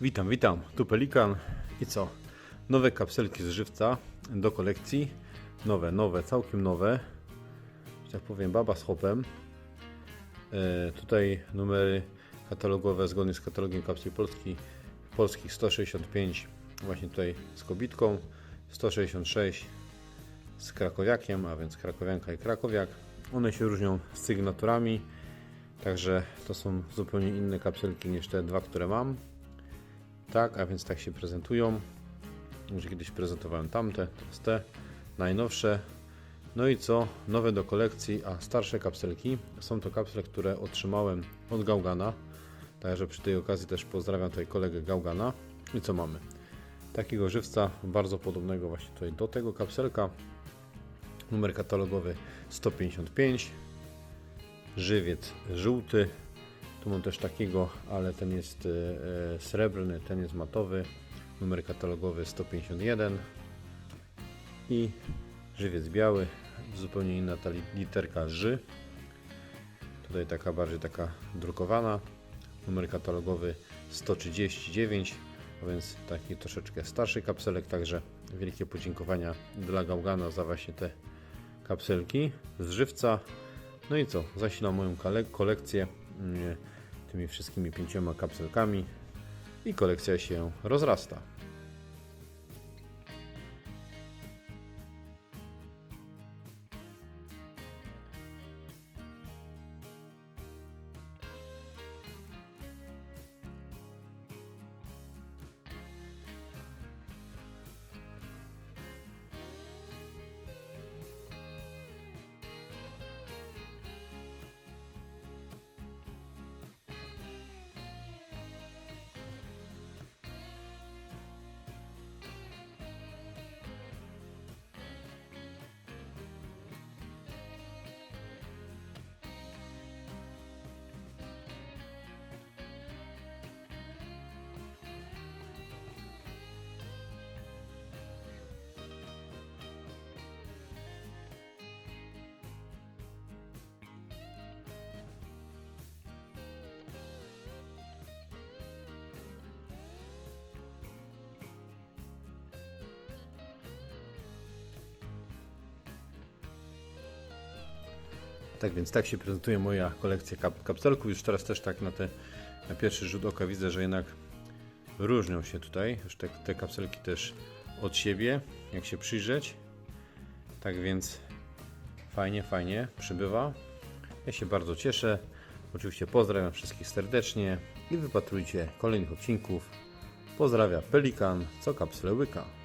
Witam, witam, tu Pelikan i co? Nowe kapselki z żywca do kolekcji. Nowe, nowe, całkiem nowe. Że tak powiem, baba z hopem. E, tutaj numery katalogowe zgodnie z katalogiem kapsli Polski, polskich 165 właśnie tutaj z kobitką, 166 z krakowiakiem, a więc krakowianka i krakowiak. One się różnią sygnaturami, także to są zupełnie inne kapselki niż te dwa, które mam. Tak, a więc tak się prezentują. Już kiedyś prezentowałem tamte, teraz te najnowsze. No i co? Nowe do kolekcji, a starsze kapselki. Są to kapsle, które otrzymałem od Gaugana. Także przy tej okazji też pozdrawiam tutaj kolegę Gaugana. I co mamy? Takiego żywca, bardzo podobnego właśnie tutaj do tego kapselka. Numer katalogowy 155. Żywiec żółty. Tu mam też takiego, ale ten jest e, e, srebrny, ten jest matowy. Numer katalogowy 151. I żywiec biały, zupełnie inna ta li- literka Ż. Tutaj taka bardziej taka drukowana. Numer katalogowy 139, a więc taki troszeczkę starszy kapselek. Także wielkie podziękowania dla Gaugana za właśnie te kapselki z żywca. No i co? Zasilam moją kolekcję mm, tymi wszystkimi pięcioma kapselkami i kolekcja się rozrasta. Tak więc tak się prezentuje moja kolekcja kap kapselków. Już teraz też tak na, te, na pierwszy rzut oka widzę, że jednak różnią się tutaj już te, te kapselki też od siebie, jak się przyjrzeć. Tak więc fajnie, fajnie przybywa. Ja się bardzo cieszę. Oczywiście pozdrawiam wszystkich serdecznie i wypatrujcie kolejnych odcinków. Pozdrawia Pelikan, co kapsle łyka.